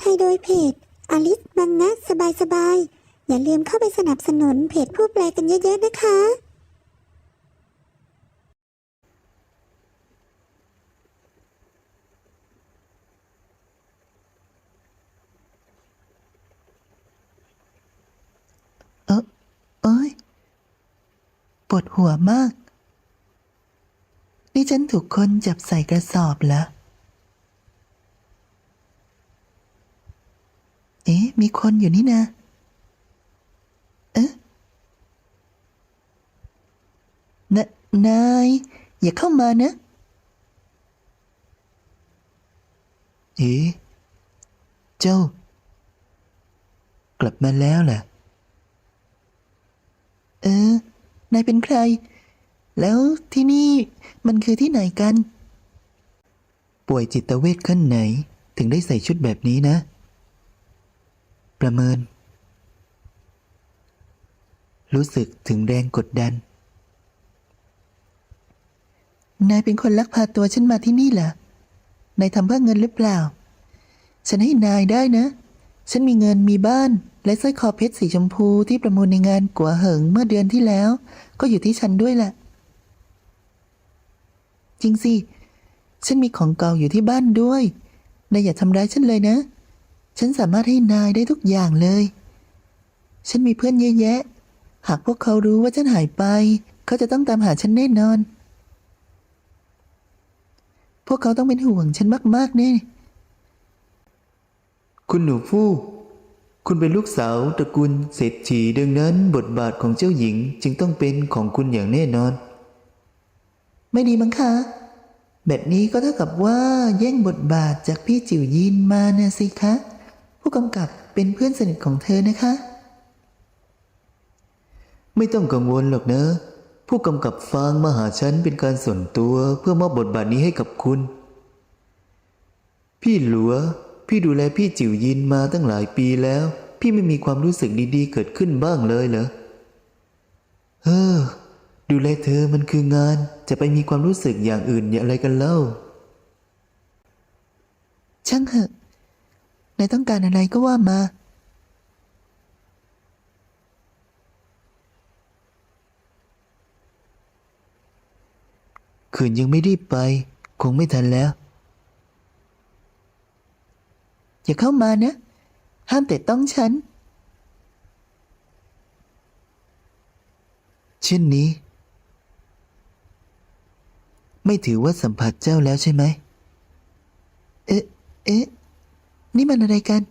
ไทยโดยเพจอลิสบังนะสบายสบายอย่าลืมเข้าไปสนับสนุนเพจผู้แปลกันเยอะๆนะคะ เออเอ้ยปวดหัวมาก นี่ฉันถูกคนจับใส่กระสอบเหร เอ๊ะ มีคนอยู่นี่นะ เอ๊ะนนาย อย่าเข้ามานะ เอ๊ะ เจ้า กลับมาแล้วเหรอเออ นายเป็นใคร แล้วที่นี่มันคือที่ไหนกัน ป่วยจิตเวชขั้นไหนถึงได้ใส่ชุดแบบนี้นะ ประเมิน รู้สึกถึงแรงกดดัน นายเป็นคนลักพาตัวฉันมาที่นี่เหรอนายทำเพื่อเงินหรือเปล่า ฉันให้นายได้นะ ฉันมีเงินมีบ้าน และสร้อยคอเพชรสีชมพูที่ประมูลในงานกัวเหิงเมื่อเดือนที่แล้ว ก็อยู่ที่ฉันด้วยแหละ จริงสิ ฉันมีของเก่าอยู่ที่บ้านด้วยนายอย่าทำร้ายฉันเลยนะ ฉันสามารถให้นายได้ทุกอย่างเลย ฉันมีเพื่อนเยอะแยะ หากพวกเขารู้ว่าฉันหายไป เขาจะต้องตามหาฉันแน่นอน พวกเขาต้องเป็นห่วงฉันมากๆแน่คุณหนูฟู่คุณเป็นลูกสาวตระกูลเศรษฐีดังนั้นบทบาทของเจ้าหญิงจึงต้องเป็นของคุณอย่างแน่นอน ไม่ดีมั้งคะ แบบนี้ก็เท่ากับว่าแย่งบทบาทจากพี่จิ๋วยินมานะสิคะ ผู้กำกับเป็นเพื่อนสนิทของเธอนะคะ ไม่ต้องกังวลหรอกนะ ผู้กำกับฟางมาหาฉันเป็นการส่วนตัวเพื่อมอบบทบาทนี้ให้กับคุณ พี่หลัว พี่ดูแลพี่จิ๋วยินมาตั้งหลายปีแล้ว พี่ไม่มีความรู้สึกดีๆ เกิดขึ้นบ้างเลยเหรอเออดูแลเธอมันคืองานจะไปมีความรู้สึกอย่างอื่นอย่าอะไรกันเล่า ช่างเถอะ นายต้องการอะไรก็ว่ามา คืนยังไม่รีบไป คงไม่ทันแล้ว อย่าเข้ามานะ ห้ามแต่ต้องฉัน เช่นนี้ ไม่ถือว่าสัมผัสเจ้าแล้วใช่ไหม เอ๊ะ เอ๊ะ นี่มันอะไรกัน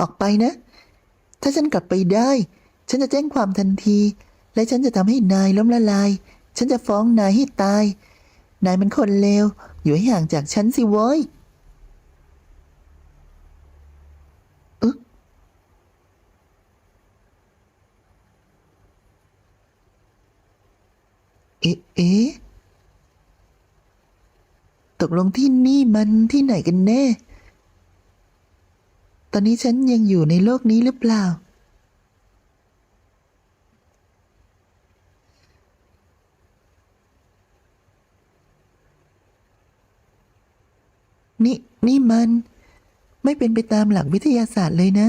ออกไปนะ ถ้าฉันกลับไปได้ ฉันจะแจ้งความทันที และฉันจะทำให้นายล้มละลาย ฉันจะฟ้องนายให้ตาย นายมันคนเลว อยู่ให้ห่างจากฉันสิโว้ยเอ๊ะ กลงที่นี่มันที่ไหนกันแน่ ตอนนี้ฉันยังอยู่ในโลกนี้หรือเปล่า นี่นี่มันไม่เป็นไปตามหลักวิทยาศาสตร์เลยนะ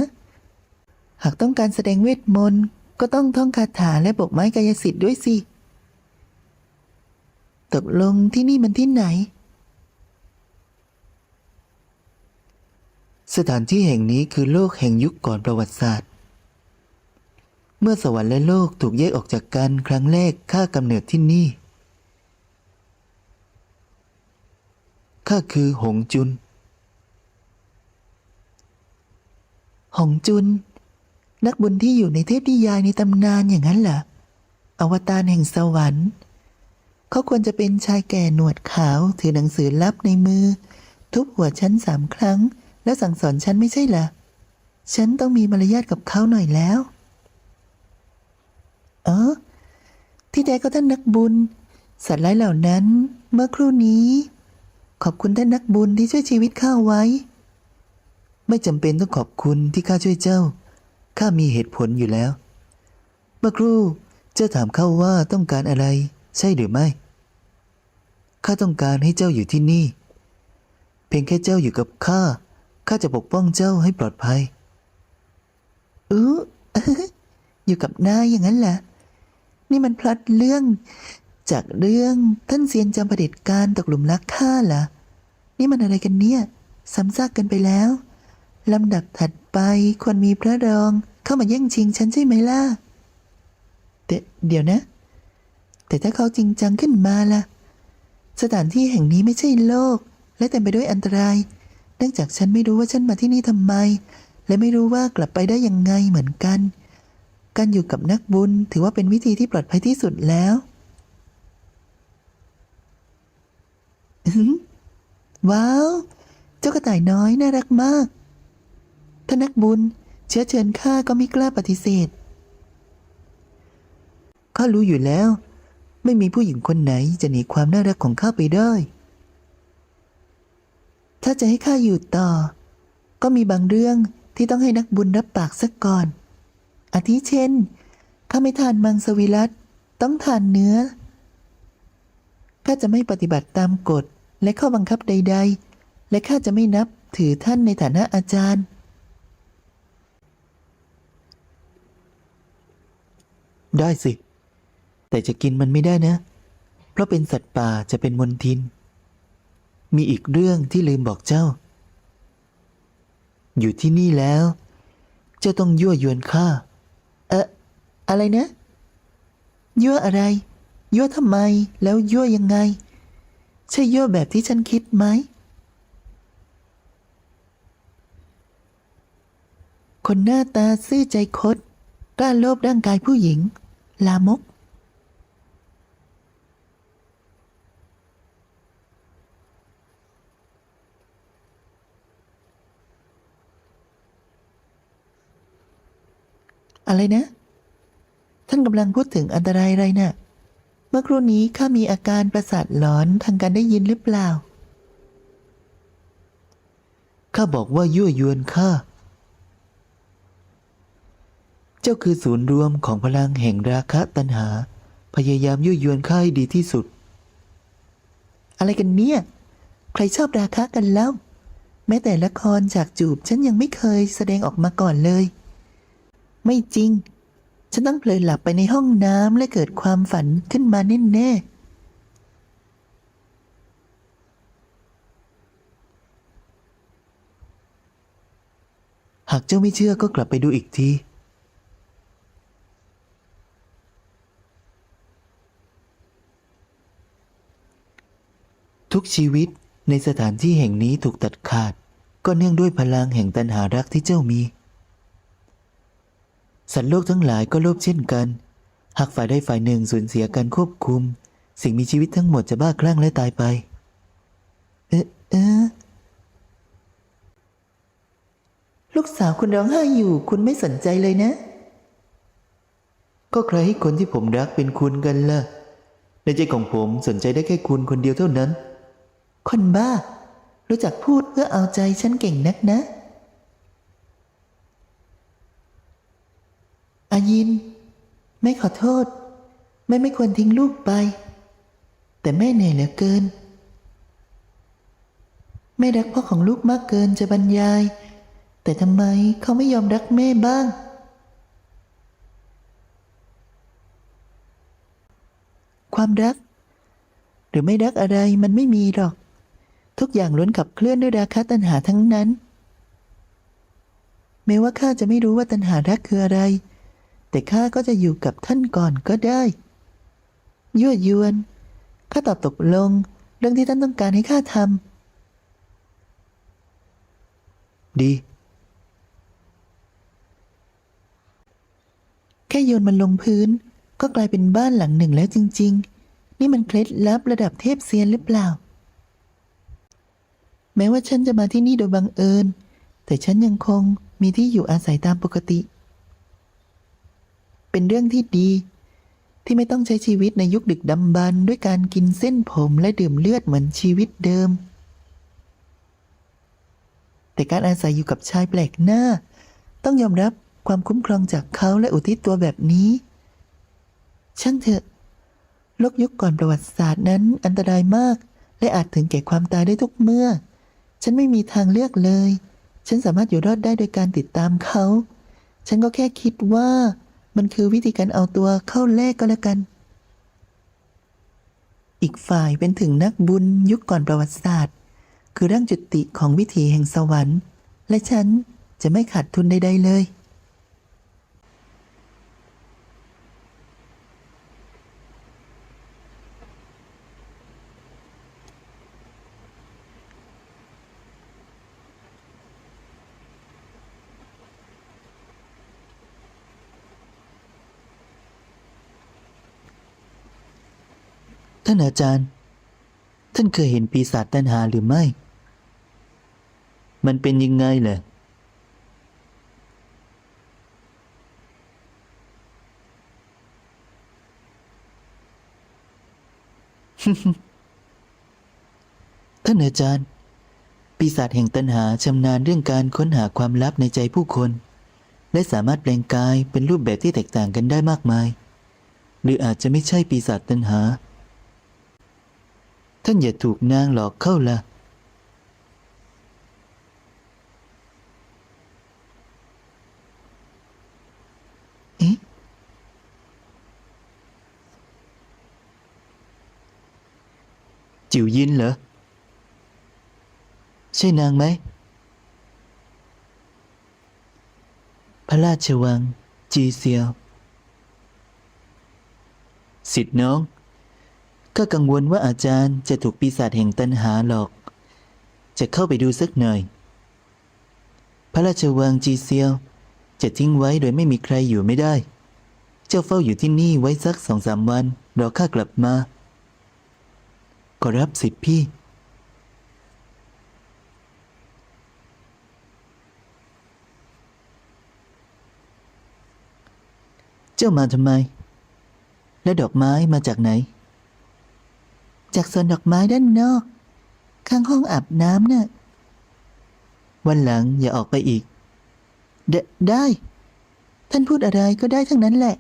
หากต้องการแสดงเวทมนต์ก็ต้องท่องคาถาและบกไม้กายสิทธิ์ด้วยสิ ตกลงที่นี่มันที่ไหน สถานที่แห่งนี้คือโลกแห่งยุคก่อนประวัติศาสตร์ เมื่อสวรรค์และโลกถูกแยกออกจากกันครั้งแรกข้ากำเนิดที่นี่ข้าคือหงจุน หงจุน นักบุญที่อยู่ในเทพนิยายในตำนานอย่างนั้นเหรอ อวตารแห่งสวรรค์ เขาควรจะเป็นชายแก่หนวดขาวถือหนังสือลับในมือ ทุบหัวฉันสามครั้ง แล้วสั่งสอนฉันไม่ใช่เหรอ ฉันต้องมีมารยาทกับเขาหน่อยแล้ว เออ ที่แท้ก็ท่านนักบุญ สัตว์ร้ายเหล่านั้น เมื่อครู่นี้ ขอบคุณท่านนักบุญที่ช่วยชีวิตข้าไว้ ไม่จำเป็นต้องขอบคุณที่ข้าช่วยเจ้า ข้ามีเหตุผลอยู่แล้ว เมื่อครู่เจ้าถามข้าว่าต้องการอะไร ใช่หรือไม่ข้าต้องการให้เจ้าอยู่ที่นี่ เพียงแค่เจ้าอยู่กับข้า ข้าจะปกป้องเจ้าให้ปลอดภัยอู้อยู่กับนายอย่างนั้นเหรอนี่มันพล็อตเรื่อง จากเรื่องท่านเซียนจอมประเดิษฐ์การตกหลุมรักข้าเหรอนี่มันอะไรกันเนี่ยซ้ำซากกันไปแล้วลำดับถัดไปควรมีพระรองเข้ามาแย่งชิงฉันใช่ไหมล่ะแต่เดี๋ยวนะ แต่ถ้าเขาจริงจังขึ้นมาล่ะ สถานที่แห่งนี้ไม่ใช่โลก และเต็มไปด้วยอันตราย เนื่องจากฉันไม่รู้ว่าฉันมาที่นี่ทำไม และไม่รู้ว่ากลับไปได้ยังไงเหมือนกัน การอยู่กับนักบุญถือว่าเป็นวิธีที่ปลอดภัยที่สุดแล้วว้าว เจ้ากระต่ายน้อยน่ารักมากถ้านักบุญ เชื้อเชิญข้าก็ไม่กล้าปฏิเสธข้ารู้อยู่แล้ว ไม่มีผู้หญิงคนไหนจะหนีความน่ารักของข้าไปได้ ถ้าจะให้ข้าอยู่ต่อ ก็มีบางเรื่องที่ต้องให้นักบุญรับปากสักก่อน อาทิเช่น ข้าไม่ทานมังสวิรัตต้องทานเนื้อ ข้าจะไม่ปฏิบัติตามกฎและข้อบังคับใด ๆ และข้าจะไม่นับถือท่านในฐานะอาจารย์ ได้สิ แต่จะกินมันไม่ได้นะ เพราะเป็นสัตว์ป่าจะเป็นมลทิน มีอีกเรื่องที่ลืมบอกเจ้า อยู่ที่นี่แล้ว เจ้าต้องยั่วยวนข้า เอะอะไรนะ ยั่วอะไร ยั่วทำไม แล้วยั่วยังไง ใช่ยั่วแบบที่ฉันคิดไหม คนหน้าตาซื่อใจคดกล้าโลภร่างกายผู้หญิง ลามก อะไรนะ ท่านกำลังพูดถึงอันตรายอะไรนะ่ะ เมื่อครู่นี้ข้ามีอาการประสาทหลอนทางการได้ยินหรือเปล่า ข้าบอกว่ายั่วยวนข้า เจ้าคือศูนย์รวมของพลังแห่งราคะตัณหา พยายามยั่วยวนข้าให้ดีที่สุด อะไรกันเนี่ย ใครชอบราคะกันแล้ว แม้แต่ละครจากจูบฉันยังไม่เคยแสดงออกมาก่อนเลย ไม่จริง ฉันต้องเพลินหลับไปในห้องน้ำและเกิดความฝันขึ้นมาแน่ๆหากเจ้าไม่เชื่อก็กลับไปดูอีกที ทุกชีวิตในสถานที่แห่งนี้ถูกตัดขาด ก็เนื่องด้วยพลังแห่งตัณหารักที่เจ้ามี สัตว์โลกทั้งหลายก็โลภเช่นกัน หากฝ่ายใดฝ่ายหนึ่งสูญเสียการควบคุม สิ่งมีชีวิตทั้งหมดจะบ้าคลั่งและตายไป เอ๊ะเอ๊ะลูกสาวคุณร้องไห้อยู่ คุณไม่สนใจเลยนะ ก็ใครให้คนที่ผมรักเป็นคุณกันล่ะ ในใจของผมสนใจได้แค่คุณคนเดียวเท่านั้น คนบ้า รู้จักพูดเพื่อเอาใจฉันเก่งนักนะ อายิน แม่ขอโทษ แม่ไม่ควรทิ้งลูกไป แต่แม่เหนื่อยเหลือเกิน แม่รักพ่อของลูกมากเกินจะบรรยาย แต่ทำไมเขาไม่ยอมรักแม่บ้าง ความรัก หรือไม่รักอะไรมันไม่มีหรอก ทุกอย่างล้วนขับเคลื่อนด้วยราคะตัณหาทั้งนั้นแม้ว่าข้าจะไม่รู้ว่าตัณหารักคืออะไร แต่ข้าก็จะอยู่กับท่านก่อนก็ได้ ยั่วยวน ข้าตอบตกลง เรื่องที่ท่านต้องการให้ข้าทำ ดี แค่โยนมันลงพื้น ก็กลายเป็นบ้านหลังหนึ่งแล้วจริง ๆ นี่มันเคล็ดลับระดับเทพเซียนหรือเปล่า แม้ว่าฉันจะมาที่นี่โดยบังเอิญ แต่ฉันยังคงมีที่อยู่อาศัยตามปกติ เป็นเรื่องที่ดี ที่ไม่ต้องใช้ชีวิตในยุคดึกดำบรรด้วยการกินเส้นผมและดื่มเลือดเหมือนชีวิตเดิม แต่การอาศัยอยู่กับชายแปลกหน้า ต้องยอมรับความคุ้มครองจากเขาและอุทิศตัวแบบนี้ ช่างเถอะโลกยุคก่อนประวัติศาสตร์นั้นอันตรายมาก และอาจถึงแก่ความตายได้ทุกเมื่อ ฉันไม่มีทางเลือกเลย ฉันสามารถอยู่รอดได้โดยการติดตามเขา ฉันก็แค่คิดว่า มันคือวิธีการเอาตัวเข้าแลกก็แล้วกัน อีกฝ่ายเป็นถึงนักบุญยุคก่อนประวัติศาสตร์ คือร่างจุติของวิถีแห่งสวรรค์ และฉันจะไม่ขาดทุนใดๆเลย ท่านอาจารย์ ท่านเคยเห็นปีศาจตันหาหรือไม่ มันเป็นยังไงเหรอท่านอาจารย์ ปีศาจแห่งตันหาชำนาญเรื่องการค้นหาความลับในใจผู้คน และสามารถแปลงกายเป็นรูปแบบที่แตกต่างกันได้มากมาย หรืออาจจะไม่ใช่ปีศาจตันหา ท่านอย่าถูกนางหลอกเข้าละเอ๊ะจิ๋วยินเหรอ ใช่นางไหม พระราชวัง จีเซียว สิทธิ์น้อง ก็กังวลว่าอาจารย์จะถูกปีศาจแห่งตันหาหลอก จะเข้าไปดูสักหน่อย พระราชวังจีเซียว จะทิ้งไว้โดยไม่มีใครอยู่ไม่ได้ เจ้าเฝ้าอยู่ที่นี่ไว้สักสองสามวันรอข้ากลับมาก็รับสิทธิ์พี่ เจ้ามาทำไม และดอกไม้มาจากไหน จากสวนดอกไม้ด้านนอก ข้างห้องอาบน้ำน่ะวันหลังอย่าออกไปอีก ไดได้ ท่านพูดอะไรก็ได้ทั้งนั้นแหละ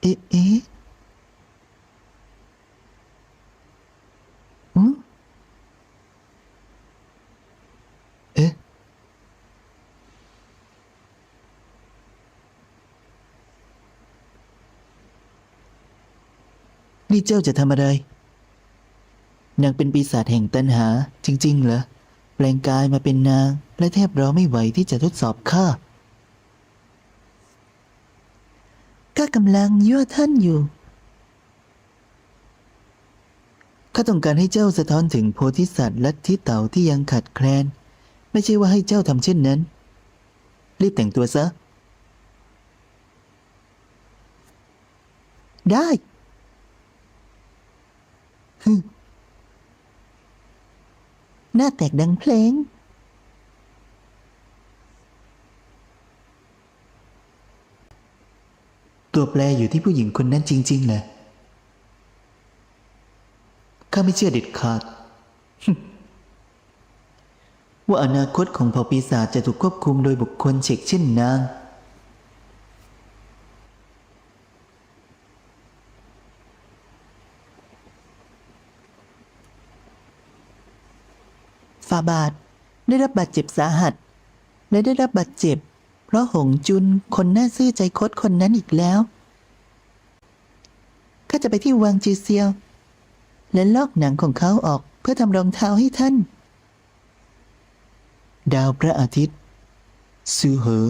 เอ๊ะเอ๊ะอืม เอ๊ะ นี่เจ้าจะทำอะไร นางเป็นปีศาจแห่งตันหา จริง ๆ เหรอ แปลงกายมาเป็นนาง และแทบรอไม่ไหวที่จะทดสอบข้าข้ากำลังยั่วท่านอยู่ ข้าต้องการให้เจ้าสะท้อนถึงโพธิสัตว์ลัทธิเต่าที่ยังขัดแคลน ไม่ใช่ว่าให้เจ้าทำเช่นนั้น รีบแต่งตัวซะ ได้ หน้าแตกดังเพลง ตัวแปรอยู่ที่ผู้หญิงคนนั้นจริงๆแหละข้าไม่เชื่อเด็ดขาด ว่าอนาคตของเผ่าปีศาจจะถูกควบคุมโดยบุคคลเฉกเช่นนางาบาท ได้รับบาดเจ็บสาหัส และได้รับบาดเจ็บ เพราะหงจุนคนหน้าซื่อใจคดคนนั้นอีกแล้วข้าจะไปที่วังจีเซียว และลอกหนังของเขาออกเพื่อทำรองเท้าให้ท่าน ดาวพระอาทิตย์ซื่อเหอ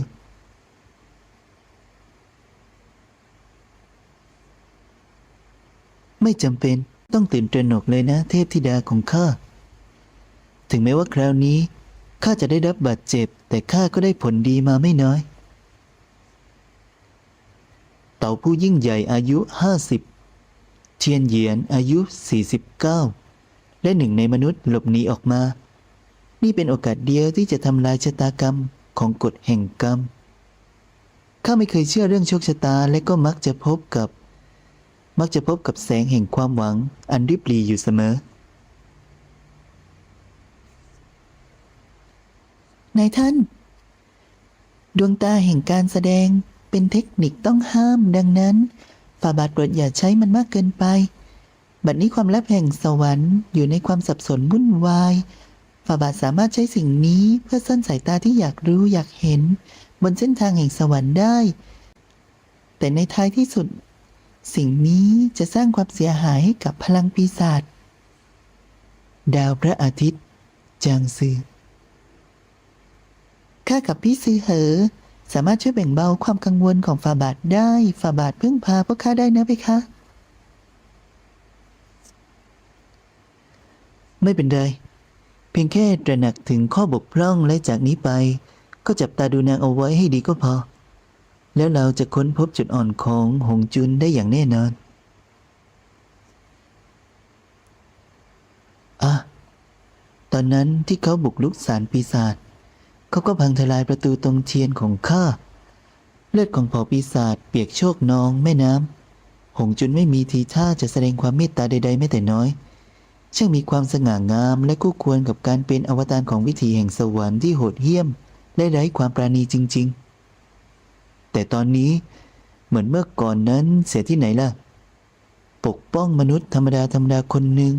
ไม่จำเป็นต้องตื่นตระหนกเลยนะเทพธิดาของข้า ถึงแม้ว่าคราวนี้ข้าจะได้รับบาดเจ็บ แต่ข้าก็ได้ผลดีมาไม่น้อย เต่าผู้ยิ่งใหญ่อายุห้าสิบเทียนเหยียนอายุสี่สิบเก้าและหนึ่งในมนุษย์หลบหนีออกมา นี่เป็นโอกาสเดียวที่จะทำลายชะตากรรมของกฎแห่งกรรม ข้าไม่เคยเชื่อเรื่องโชคชะตาและก็มักจะพบกับ มักจะพบกับแสงแห่งความหวังอันริบหรี่อยู่เสมอ นายท่าน ดวงตาแห่งการแสดงเป็นเทคนิคต้องห้ามดังนั้นฝ่าบาทโปรดอย่าใช้มันมากเกินไป บัดนี้ความลับแห่งสวรรค์อยู่ในความสับสนวุ่นวายฝ่าบาทสามารถใช้สิ่งนี้เพื่อซ่อนสายตาที่อยากรู้อยากเห็น บนเส้นทางแห่งสวรรค์ได้ แต่ในท้ายที่สุด สิ่งนี้จะสร้างความเสียหายให้กับพลังปีศาจดาวพระอาทิตย์ จางซือ ข้ากับพี่ซื้อเหอ สามารถช่วยแบ่งเบาความกังวลของฝ่าบาทได้ฝ่าบาทพึ่งพาพวกข้าได้นะเพคะ ไม่เป็นไร เพียงแค่ตระหนักถึงข้อบกพร่องและจากนี้ไป ก็จับตาดูนางเอาไว้ให้ดีก็พอ แล้วเราจะค้นพบจุดอ่อนของหงจุนได้อย่างแน่นอนอะตอนนั้นที่เขาบุกลุกสารปีศาจ เขาก็พังทลายประตูตรงเทียนของข้า เลือดของเผ่าปีศาจเปียกโชกนองแม่น้ำ หงจุนไม่มีทีท่าจะแสดงความเมตตาใดๆแม้แต่น้อย ช่างมีความสง่างามและคู่ควรกับการเป็นอวตารของวิถีแห่งสวรรค์ที่โหดเหี้ยม และไร้ความปราณีจริง ๆ แต่ตอนนี้เหมือนเมื่อก่อนนั้นเสียที่ไหนล่ะ ปกป้องมนุษย์ธรรมดาธรรมดาคนหนึ่ง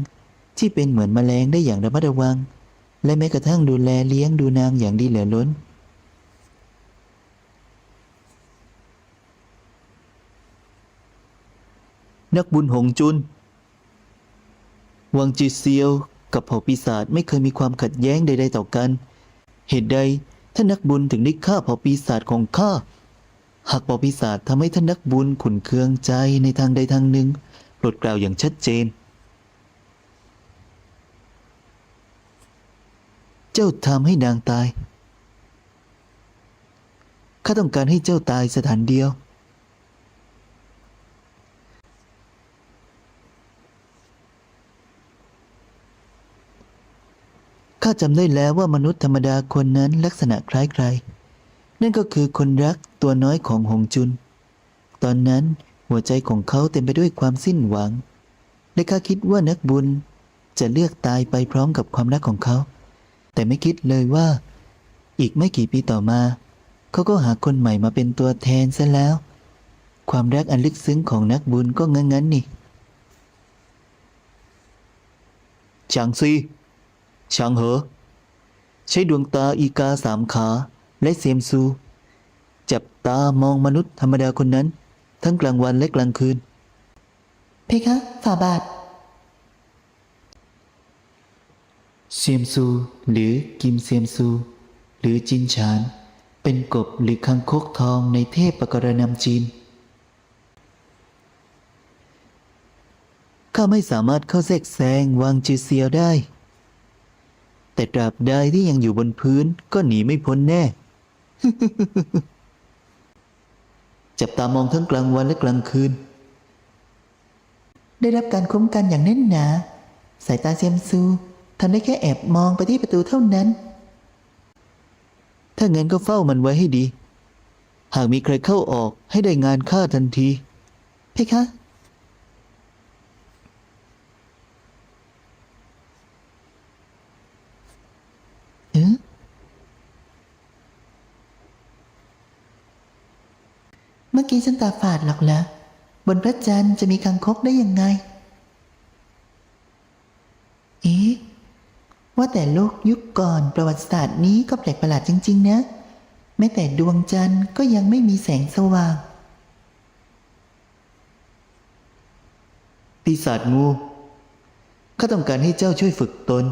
ที่เป็นเหมือนแมลงได้อย่างระมัดระวัง และแม้กระทั่งดูแลเลี้ยงดูนางอย่างดีเหลือล้น นักบุญหงจุน วังจีเซียวกับเผ่าปีศาจไม่เคยมีความขัดแย้งใด ๆ ต่อกัน เหตุใดท่านนักบุญถึงได้ฆ่าเผ่าปีศาจของข้า หากเผ่าปีศาจทำให้ท่านนักบุญขุนเคืองใจในทางใดทางหนึ่ง โปรดกล่าวอย่างชัดเจน เจ้าทำให้นางตาย ข้าต้องการให้เจ้าตายสถานเดียว ข้าจำได้แล้วว่ามนุษย์ธรรมดาคนนั้นลักษณะคล้ายใคร นั่นก็คือคนรักตัวน้อยของหงจุน ตอนนั้นหัวใจของเขาเต็มไปด้วยความสิ้นหวัง และข้าคิดว่านักบุญจะเลือกตายไปพร้อมกับความรักของเขา แต่ไม่คิดเลยว่า อีกไม่กี่ปีต่อมา เขาก็หาคนใหม่มาเป็นตัวแทนซะแล้ว ความรักอันลึกซึ้งของนักบุญก็งั้นงั้นๆนี่จางซีชางเหอ ใช้ดวงตาอีกาสามขาและเซียมซู จับตามองมนุษย์ธรรมดาคนนั้น ทั้งกลางวันและกลางคืน เพคะ ฝ่าบาท เซียมซู หรือกิมเซียมซู หรือจินฉาน เป็นกบหรือคังคกทองในเทพปกรณำจีน ข้าไม่สามารถเข้าแทรกแซงวางจือเซียวได้ แต่ตราบใดที่ยังอยู่บนพื้นก็หนีไม่พ้นแน่ จับตามองทั้งกลางวันและกลางคืน ได้รับการคุ้มกันอย่างแน่นหนา สายตาเซียมซู ทำได้แค่แอบมองไปที่ประตูเท่านั้น ถ้างั้นก็เฝ้ามันไว้ให้ดี หากมีใครเข้าออกให้ได้งานฆ่าทันที เพคะ เอ๊ะเมื่อกี้ฉันตาฝาดหรอกเหรอบนพระจันทร์จะมีคังคกได้ยังไง เอ๊ะ ว่าแต่โลกยุคก่อนประวัติศาสตร์นี้ก็แปลกประหลาดจริง ๆ นะ แม้แต่ดวงจันทร์ก็ยังไม่มีแสงสว่าง ปีศาจงูข้าต้องการให้เจ้าช่วยฝึกตน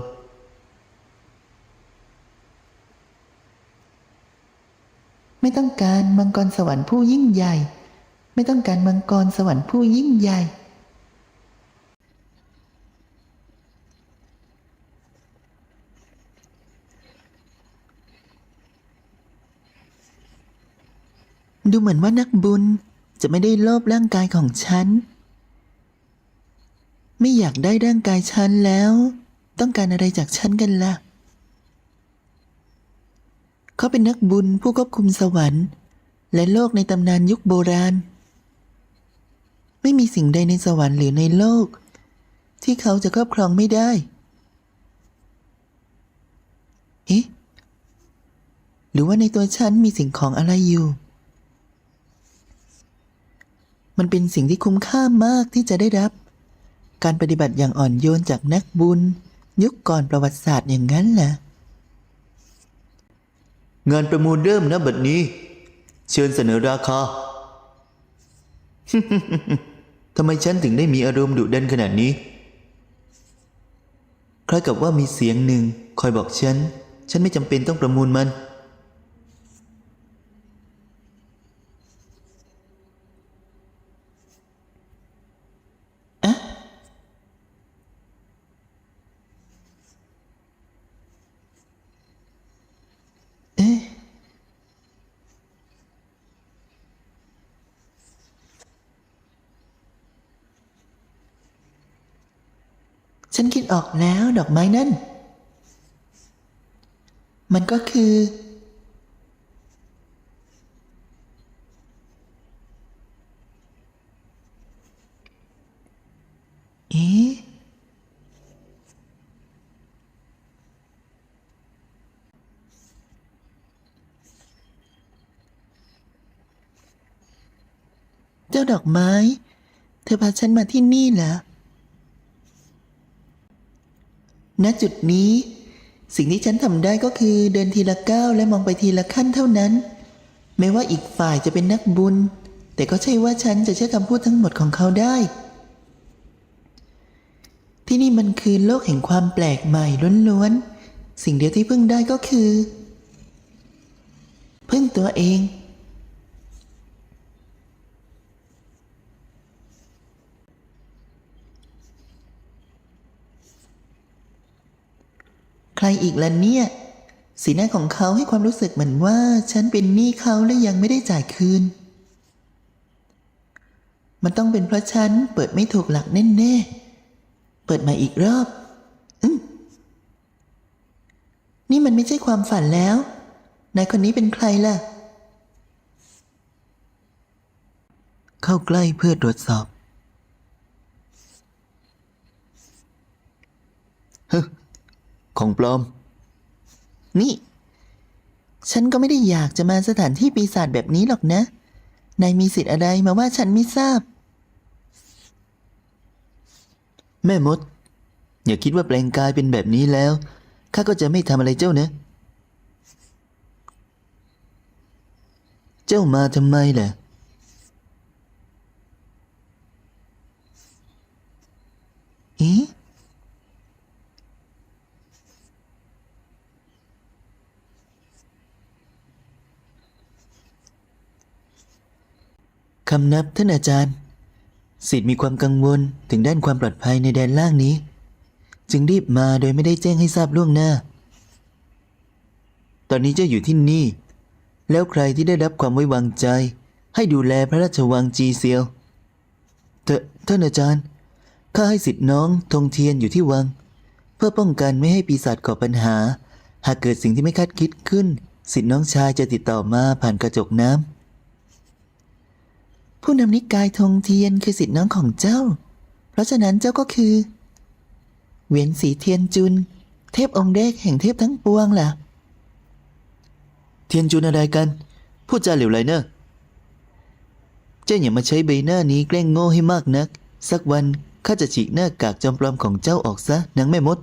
ไม่ต้องการมังกรสวรรค์ผู้ยิ่งใหญ่ ไม่ต้องการมังกรสวรรค์ผู้ยิ่งใหญ่ ดูเหมือนว่านักบุญจะไม่ได้โลภร่างกายของฉัน ไม่อยากได้ร่างกายฉันแล้ว ต้องการอะไรจากฉันกันล่ะ เขาเป็นนักบุญผู้ควบคุมสวรรค์ และโลกในตำนานยุคโบราณ ไม่มีสิ่งใดในสวรรค์หรือในโลก ที่เขาจะครอบครองไม่ได้เอ๊ะหรือว่าในตัวฉันมีสิ่งของอะไรอยู่ มันเป็นสิ่งที่คุ้มค่ามากที่จะได้รับ การปฏิบัติอย่างอ่อนโยนจากนักบุญ ยุคก่อนประวัติศาสตร์อย่างนั้นแหละงานประมูลเริ่มนะบัดนี้ เชิญเสนอราคาทำไมฉันถึงได้มีอารมณ์ดุดันขนาดนี้ คล้ายกับว่ามีเสียงหนึ่งคอยบอกฉัน ฉันไม่จำเป็นต้องประมูลมัน ออกแล้วดอกไม้นั่น มันก็คือ เอ๊ะเจ้าดอกไม้ เธอพาฉันมาที่นี่เหรอ ณจุดนี้ สิ่งที่ฉันทำได้ก็คือเดินทีละก้าวและมองไปทีละขั้นเท่านั้น ไม่ว่าอีกฝ่ายจะเป็นนักบุญ แต่ก็ใช่ว่าฉันจะเชื่อคำพูดทั้งหมดของเขาได้ ที่นี่มันคือโลกแห่งความแปลกใหม่ล้วนๆ สิ่งเดียวที่พึ่งได้ก็คือ พึ่งตัวเอง รอีกล่ะเนี่ย สีหน้าของเขาให้ความรู้สึกเหมือนว่าฉันเป็นหนี้เขาและยังไม่ได้จ่ายคืน มันต้องเป็นเพราะฉันเปิดไม่ถูกหลักแน่ๆ เปิดม่อีกรอบอืมนี่มันไม่ใช่ความฝันแล้ว นายคนนี้เป็นใครล่ะ เข้าใกล้เพื่อตรวจสอบ ฮึ ของปลอม นี่ ฉันก็ไม่ได้อยากจะมาสถานที่ปีศาจแบบนี้หรอกนะ นายมีสิทธิ์อะไรมาว่าฉันไม่ทราบ แม่มด อย่าคิดว่าแปลงกายเป็นแบบนี้แล้ว ข้าก็จะไม่ทำอะไรเจ้านะ เจ้ามาทำไมล่ะเอ๊ะ คำนับท่านอาจารย์สิทธิ์มีความกังวลถึงด้านความปลอดภัยในแดนล่างนี้ จึงรีบมาโดยไม่ได้แจ้งให้ทราบล่วงหน้า ตอนนี้เจ้าอยู่ที่นี่ แล้วใครที่ได้รับความไว้วางใจ ให้ดูแลพระราชวังจีเซียวเถอะท่านอาจารย์ข้าให้สิทธิ์น้องธงเทียนอยู่ที่วัง เพื่อป้องกันไม่ให้ปีศาจก่อปัญหา หากเกิดสิ่งที่ไม่คาดคิดขึ้น สิทธิ์น้องชายจะติดต่อมาผ่านกระจกน้ำ ผู้นำนิกายธงเทียนคือสิทธิน้องของเจ้า เพราะฉะนั้นเจ้าก็คือ เวียนสีเทียนจุน เทพองค์แรกแห่งเทพทั้งปวงล่ะ เทียนจุนอะไรกัน พูดจาเหลวไหลเนอะเจ้าอย่ามาใช้ใบหน้านี้แกล้งโง่ให้มากนัก สักวันข้าจะฉีกหน้ากากจอมปลอมของเจ้าออกซะนางแม่มด